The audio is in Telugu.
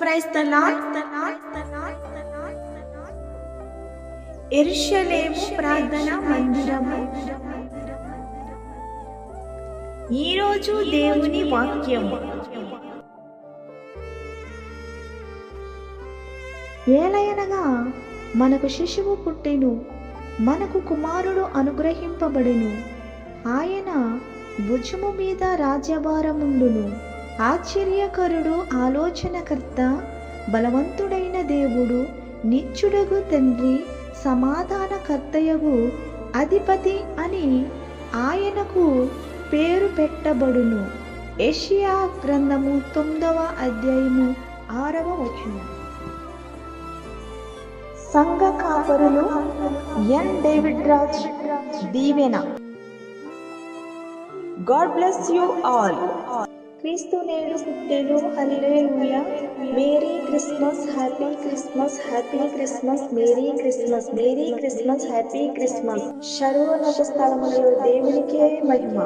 ప్రైజ్ ద లార్డ్ ఎరుషలేము ప్రార్థన మందిరము. ఈరోజు దేవుని వాక్యము. ఏలయనగా మనకు శిశువు పుట్టెను మనకు కుమారుడు అనుగ్రహింపబడెను. ఆయన భుజము మీద రాజ్యభారముండును. ఆశ్చర్యకరుడు ఆలోచనకర్త బలవంతుడైన దేవుడు నిత్యుడగు తండ్రి సమాధానకర్తయగు అధిపతి అని ఆయనకు పేరు పెట్టబడును. ఏషియా గ్రంథము తొమ్మిదవ అధ్యాయము ఆరవ వచనం. సంఘ కాపరులు N. David Raj Deevena. God bless you all. క్రీస్తు నేడు పుట్టెను హల్లెలూయా merry Christmas happy Christmas happy Christmas merry Christmas merry Christmas happy Christmas సర్వోన్నత స్థలములలో దేవునికే మహిమ